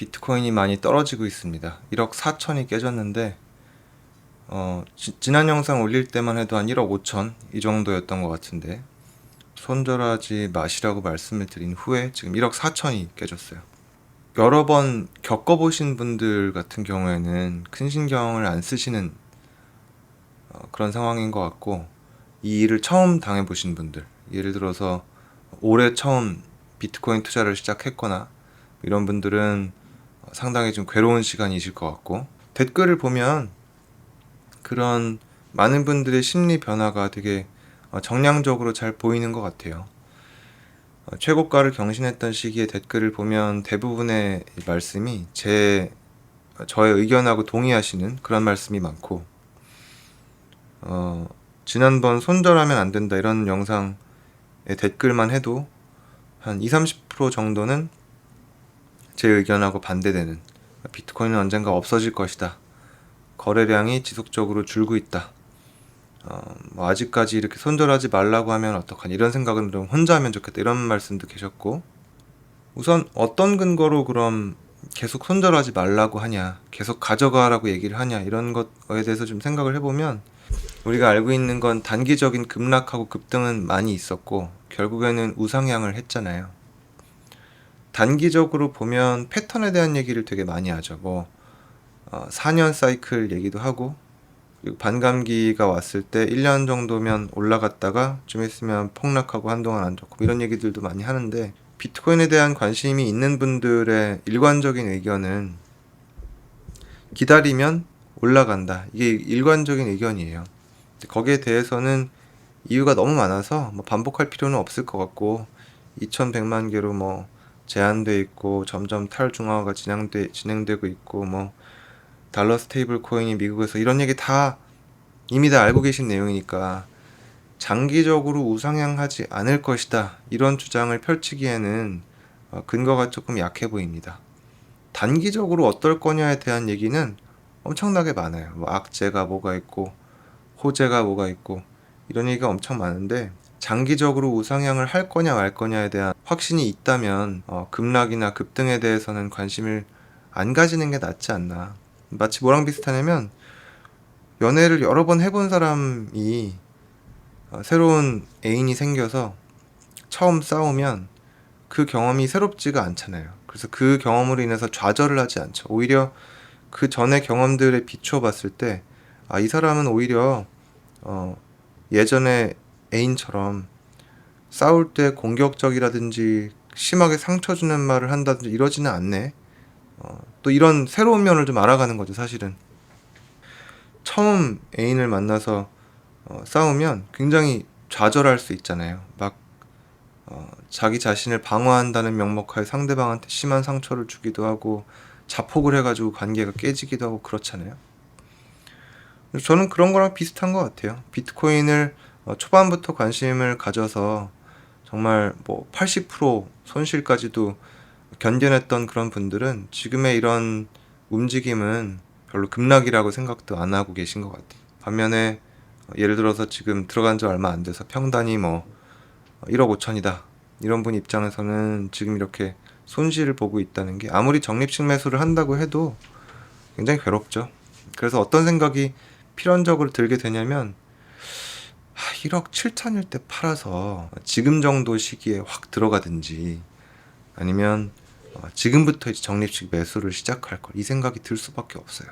비트코인이 많이 떨어지고 있습니다. 1억 4천이 깨졌는데 어, 지, 지난 영상 올릴 때만 해도 한 1억 5천 이 정도였던 것 같은데 손절하지 마시라고 말씀을 드린 후에 지금 1억 4천이 깨졌어요. 여러 번 겪어보신 분들 같은 경우에는 큰 신경을 안 쓰시는 어, 그런 상황인 것 같고 이 일을 처음 당해보신 분들 예를 들어서 올해 처음 비트코인 투자를 시작했거나 이런 분들은 상당히 좀 괴로운 시간이실 것 같고 댓글을 보면 그런 많은 분들의 심리 변화가 되게 어, 정량적으로 잘 보이는 것 같아요. 어, 최고가를 경신했던 시기에 댓글을 보면 대부분의 말씀이 제 저의 의견하고 동의하시는 그런 말씀이 많고 어, 지난번 손절하면 안 된다 이런 영상의 댓글만 해도 한 2, 30% 정도는 제 의견하고 반대되는 비트코인은 언젠가 없어질 것이다. 거래량이 지속적으로 줄고 있다. 어, 뭐 아직까지 이렇게 손절하지 말라고 하면 어떡하니 이런 생각은 좀 혼자 하면 좋겠다 이런 말씀도 계셨고 우선 어떤 근거로 그럼 계속 손절하지 말라고 하냐 계속 가져가라고 얘기를 하냐 이런 것에 대해서 좀 생각을 해보면 우리가 알고 있는 건 단기적인 급락하고 급등은 많이 있었고 결국에는 우상향을 했잖아요. 단기적으로 보면 패턴에 대한 얘기를 되게 많이 하죠. 뭐 어, 4년 사이클 얘기도 하고 반감기가 왔을 때 1년 정도면 올라갔다가 좀 있으면 폭락하고 한동안 안 좋고 이런 얘기들도 많이 하는데 비트코인에 대한 관심이 있는 분들의 일관적인 의견은 기다리면 올라간다. 이게 일관적인 의견이에요. 거기에 대해서는 이유가 너무 많아서 뭐 반복할 필요는 없을 것 같고 2,100만 개로 뭐 제한돼 있고 점점 탈중화가 진행돼 진행되고 있고 뭐 달러 스테이블 코인이 미국에서 이런 얘기 다 이미 다 알고 계신 내용이니까 장기적으로 우상향하지 않을 것이다 이런 주장을 펼치기에는 어, 근거가 조금 약해 보입니다. 단기적으로 어떨 거냐에 대한 얘기는 엄청나게 많아요. 뭐 악재가 뭐가 있고 호재가 뭐가 있고 이런 얘기가 엄청 많은데 장기적으로 우상향을 할 거냐 말 거냐에 대한 확신이 있다면 어, 급락이나 급등에 대해서는 관심을 안 가지는 게 낫지 않나. 마치 뭐랑 비슷하냐면 연애를 여러 번 해본 사람이 어, 새로운 애인이 생겨서 처음 싸우면 그 경험이 새롭지가 않잖아요. 그래서 그 경험으로 인해서 좌절을 하지 않죠. 오히려 그 전의 경험들에 비추어 봤을 때, 아, 이 사람은 오히려, 어, 예전에 애인처럼 싸울 때 공격적이라든지 심하게 상처 주는 말을 한다든지 이러지는 않네. 어, 또 이런 새로운 면을 좀 알아가는 거죠, 사실은. 처음 애인을 만나서 어, 싸우면 굉장히 좌절할 수 있잖아요. 막 어, 자기 자신을 방어한다는 명목하에 상대방한테 심한 상처를 주기도 하고 자폭을 해가지고 관계가 깨지기도 하고 그렇잖아요. 저는 그런 거랑 비슷한 것 같아요. 비트코인을 어, 초반부터 관심을 가져서 정말 뭐 80% 손실까지도 견뎌냈던 그런 분들은 지금의 이런 움직임은 별로 급락이라고 생각도 안 하고 계신 것 같아요. 반면에 어, 예를 들어서 지금 들어간 지 얼마 안 돼서 평단이 뭐 1억 5천이다. 이런 분 입장에서는 지금 이렇게 손실을 보고 있다는 게 아무리 적립식 매수를 한다고 해도 굉장히 괴롭죠. 그래서 어떤 생각이 필연적으로 들게 되냐면 1억 7천일 때 팔아서 지금 정도 시기에 확 들어가든지 아니면 어, 지금부터 이제 적립식 매수를 시작할 걸 이 생각이 들 수밖에 없어요.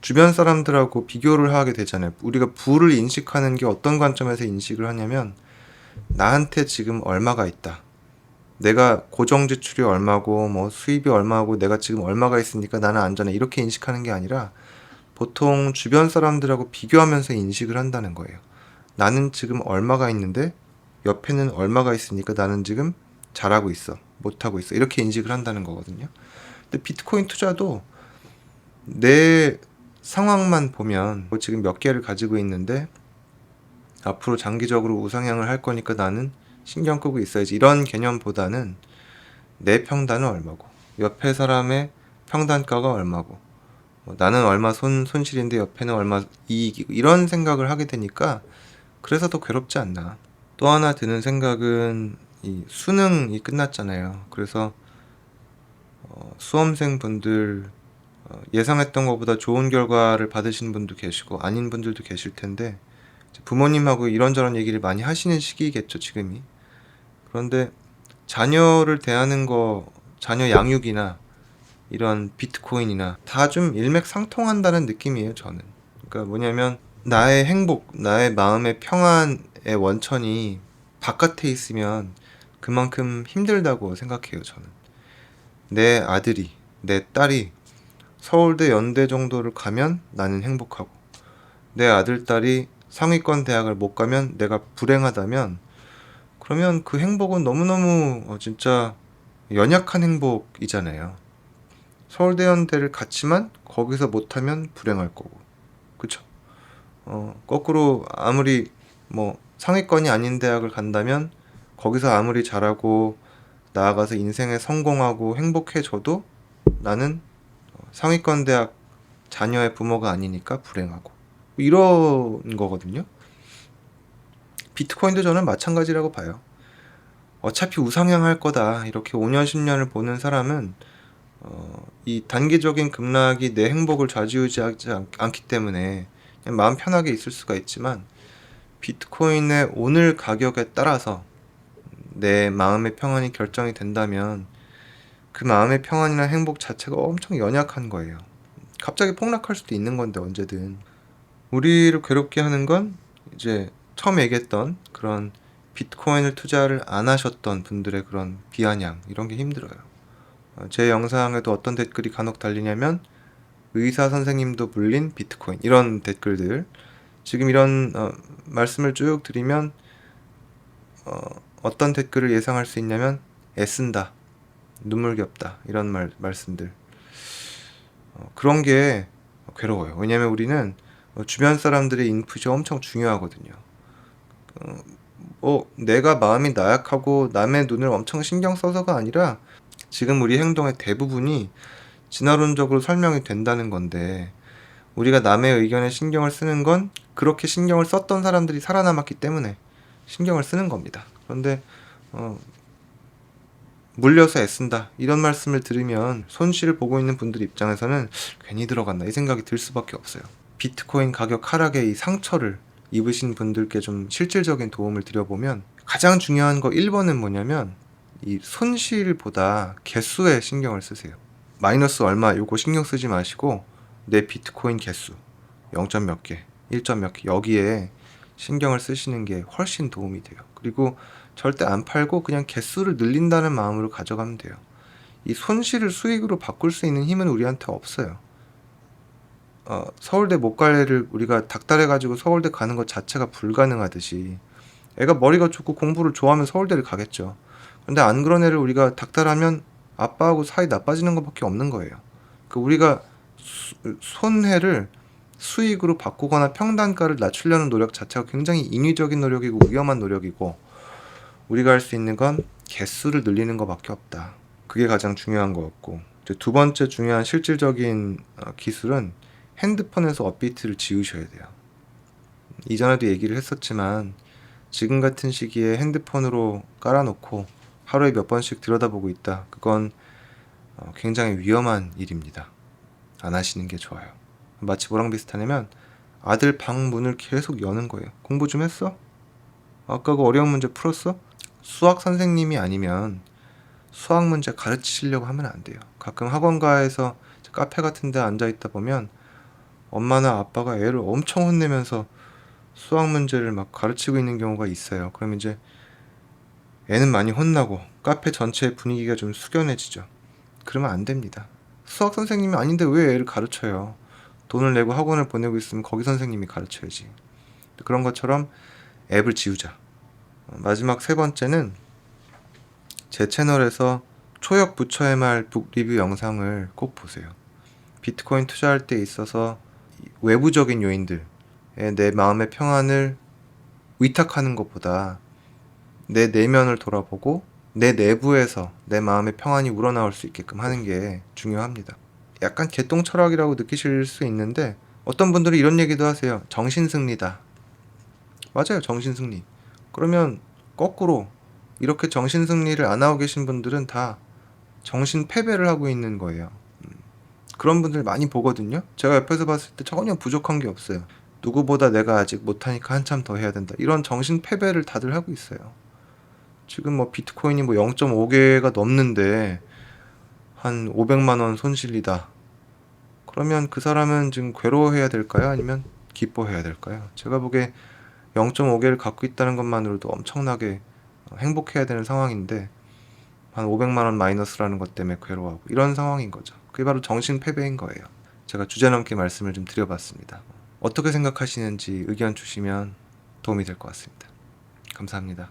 주변 사람들하고 비교를 하게 되잖아요. 우리가 부를 인식하는 게 어떤 관점에서 인식을 하냐면 나한테 지금 얼마가 있다. 내가 고정 지출이 얼마고 뭐 수입이 얼마고 내가 지금 얼마가 있으니까 나는 안전해 이렇게 인식하는 게 아니라 보통 주변 사람들하고 비교하면서 인식을 한다는 거예요. 나는 지금 얼마가 있는데 옆에는 얼마가 있으니까 나는 지금 잘하고 있어. 못하고 있어. 이렇게 인식을 한다는 거거든요. 근데 비트코인 투자도 내 상황만 보면 뭐 지금 몇 개를 가지고 있는데 앞으로 장기적으로 우상향을 할 거니까 나는 신경 끄고 있어야지. 이런 개념보다는 내 평단은 얼마고 옆에 사람의 평단가가 얼마고 뭐 나는 얼마 손, 손실인데 옆에는 얼마 이익이고 이런 생각을 하게 되니까 그래서 더 괴롭지 않나. 또 하나 드는 생각은 이 수능이 끝났잖아요. 그래서 어, 수험생 분들 어, 예상했던 것보다 좋은 결과를 받으신 분도 계시고 아닌 분들도 계실 텐데 부모님하고 이런저런 얘기를 많이 하시는 시기겠죠 지금이 그런데 자녀를 대하는 거 자녀 양육이나 이런 비트코인이나 다 좀 일맥상통한다는 느낌이에요 저는 그러니까 뭐냐면 나의 행복 나의 마음의 평안의 원천이 바깥에 있으면 그만큼 힘들다고 생각해요 저는 내 아들이 내 딸이 서울대 연대 정도를 가면 나는 행복하고 내 아들 딸이 상위권 대학을 못 가면 내가 불행하다면 그러면 그 행복은 너무너무 어, 진짜 연약한 행복이잖아요. 서울대 연대를 갔지만 거기서 못하면 불행할 거고 그쵸? 어, 거꾸로 아무리 뭐 상위권이 아닌 대학을 간다면 거기서 아무리 잘하고 나아가서 인생에 성공하고 행복해져도 나는 상위권 대학 자녀의 부모가 아니니까 불행하고 이런 거거든요. 비트코인도 저는 마찬가지라고 봐요. 어차피 우상향할 거다 이렇게 5년 10년을 보는 사람은 어, 이 단기적인 급락이 내 행복을 좌지우지하지 않, 않기 때문에 마음 편하게 있을 수가 있지만 비트코인의 오늘 가격에 따라서 내 마음의 평안이 결정이 된다면 그 마음의 평안이나 행복 자체가 엄청 연약한 거예요. 갑자기 폭락할 수도 있는 건데 언제든 우리를 괴롭게 하는 건 이제 처음 얘기했던 그런 비트코인을 투자를 안 하셨던 분들의 그런 비아냥 이런 게 힘들어요. 어, 제 영상에도 어떤 댓글이 간혹 달리냐면 의사 선생님도 물린 비트코인 이런 댓글들 지금 이런 어, 말씀을 쭉 드리면 어, 어떤 댓글을 예상할 수 있냐면 애쓴다 눈물겹다 이런 말 말씀들 어, 그런 게 괴로워요. 왜냐하면 우리는 어, 주변 사람들의 인풋이 엄청 중요하거든요. 어, 어, 내가 마음이 나약하고 남의 눈을 엄청 신경 써서가 아니라 지금 우리 행동의 대부분이 진화론적으로 설명이 된다는 건데 우리가 남의 의견에 신경을 쓰는 건 그렇게 신경을 썼던 사람들이 살아남았기 때문에 신경을 쓰는 겁니다. 그런데 어, 물려서 애쓴다 이런 말씀을 들으면 손실을 보고 있는 분들 입장에서는 괜히 들어갔나 이 생각이 들 수밖에 없어요. 비트코인 가격 하락의 이 상처를 입으신 분들께 좀 실질적인 도움을 드려보면 가장 중요한 거 1번은 뭐냐면 이 손실보다 개수에 신경을 쓰세요. 마이너스 얼마 요거 신경 쓰지 마시고 내 비트코인 개수 0점 몇 개, 1점 몇 개 여기에 신경을 쓰시는 게 훨씬 도움이 돼요. 그리고 절대 안 팔고 그냥 개수를 늘린다는 마음으로 가져가면 돼요. 이 손실을 수익으로 바꿀 수 있는 힘은 우리한테 없어요. 어, 서울대 못갈 애를 우리가 닥달해가지고 서울대 가는 것 자체가 불가능하듯이 애가 머리가 좋고 공부를 좋아하면 서울대를 가겠죠. 근데 안 그런 애를 우리가 닥달하면 아빠하고 사이 나빠지는 것밖에 없는 거예요. 그 우리가 수, 손해를 수익으로 바꾸거나 평단가를 낮추려는 노력 자체가 굉장히 인위적인 노력이고 위험한 노력이고 우리가 할 수 있는 건 개수를 늘리는 것밖에 없다. 그게 가장 중요한 것 같고 두 번째 중요한 실질적인 어, 기술은 핸드폰에서 업비트를 지우셔야 돼요. 이전에도 얘기를 했었지만 지금 같은 시기에 핸드폰으로 깔아놓고 하루에 몇 번씩 들여다보고 있다. 그건 어, 굉장히 위험한 일입니다. 안 하시는 게 좋아요. 마치 뭐랑 비슷하냐면 아들 방 문을 계속 여는 거예요. 공부 좀 했어? 아까 그 어려운 문제 풀었어? 수학 선생님이 아니면 수학 문제 가르치시려고 하면 안 돼요. 가끔 학원가에서 카페 같은 데 앉아 있다 보면 엄마나 아빠가 애를 엄청 혼내면서 수학 문제를 막 가르치고 있는 경우가 있어요. 그럼 이제 애는 많이 혼나고 카페 전체의 분위기가 좀 숙연해지죠. 그러면 안 됩니다. 수학 선생님이 아닌데 왜 애를 가르쳐요? 돈을 내고 학원을 보내고 있으면 거기 선생님이 가르쳐야지. 그런 것처럼 앱을 지우자. 마지막 세 번째는 제 채널에서 초역 부처 MR 북 리뷰 영상을 꼭 보세요. 비트코인 투자할 때 있어서 외부적인 요인들에 내 마음의 평안을 위탁하는 것보다 내 내면을 돌아보고 내 내부에서 내 마음의 평안이 우러나올 수 있게끔 하는 게 중요합니다. 약간 개똥 철학이라고 느끼실 수 있는데 어떤 분들은 이런 얘기도 하세요. 정신승리다. 맞아요. 정신승리. 그러면 거꾸로 이렇게 정신승리를 안 하고 계신 분들은 다 정신 패배를 하고 있는 거예요. 음. 그런 분들 많이 보거든요. 제가 옆에서 봤을 때 전혀 부족한 게 없어요. 누구보다 내가 아직 못하니까 한참 더 해야 된다. 이런 정신 패배를 다들 하고 있어요. 지금 뭐 비트코인이 뭐 0.5개가 넘는데 한 500만 원 손실이다. 그러면 그 사람은 지금 괴로워해야 될까요? 아니면 기뻐해야 될까요? 제가 보기에 0.5개를 갖고 있다는 것만으로도 엄청나게 행복해야 되는 상황인데 한 500만 원 마이너스라는 것 때문에 괴로워하고 이런 상황인 거죠. 그게 바로 정신 패배인 거예요. 제가 주제넘게 말씀을 좀 드려봤습니다. 어떻게 생각하시는지 의견 주시면 도움이 될 것 같습니다. 감사합니다.